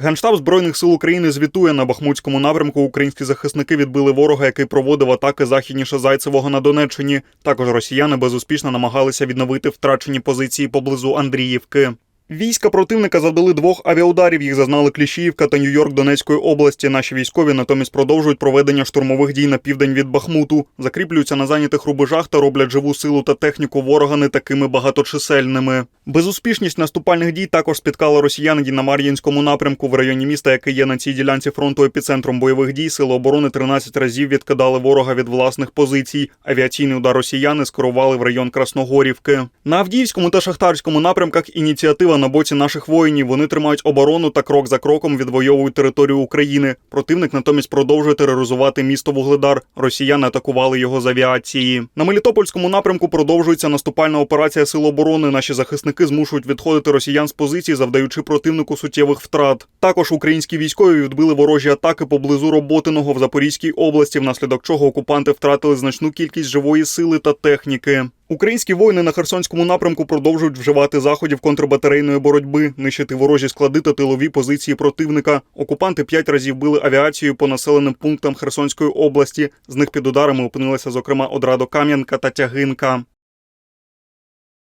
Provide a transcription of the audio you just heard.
Генштаб збройних сил України звітує на Бахмутському напрямку. Українські захисники відбили ворога, який проводив атаки західніше Зайцевого на Донеччині. Також росіяни безуспішно намагалися відновити втрачені позиції поблизу Андріївки. Війська противника завдали двох авіаударів. Їх зазнали Кліщіївка та Нью-Йорк Донецької області. Наші військові натомість продовжують проведення штурмових дій на південь від Бахмуту, закріплюються на зайнятих рубежах та роблять живу силу та техніку ворога не такими багаточисельними. Безуспішність наступальних дій також спіткала росіян і на Мар'їнському напрямку в районі міста, який є на цій ділянці фронту епіцентром бойових дій. Сили оборони 13 разів відкидали ворога від власних позицій. Авіаційний удар росіяни скерували в район Красногорівки. На Авдіївському та Шахтарському напрямках ініціатива на боці наших воїнів. Вони тримають оборону та крок за кроком відвоюють територію України. Противник натомість продовжує тероризувати місто Вугледар. Росіяни атакували його з авіації. На Мелітопольському напрямку продовжується наступальна операція Сил оборони. Наші захисники змушують відходити росіян з позицій, завдаючи противнику суттєвих втрат. Також українські військові відбили ворожі атаки поблизу Роботиного в Запорізькій області, внаслідок чого окупанти втратили значну кількість живої сили та техніки. Українські воїни на Херсонському напрямку продовжують вживати заходів контрбатарейної боротьби, нищити ворожі склади та тилові позиції противника. Окупанти п'ять разів били авіацією по населеним пунктам Херсонської області. З них під ударами опинилися, зокрема, Одрадо Кам'янка та Тягинка.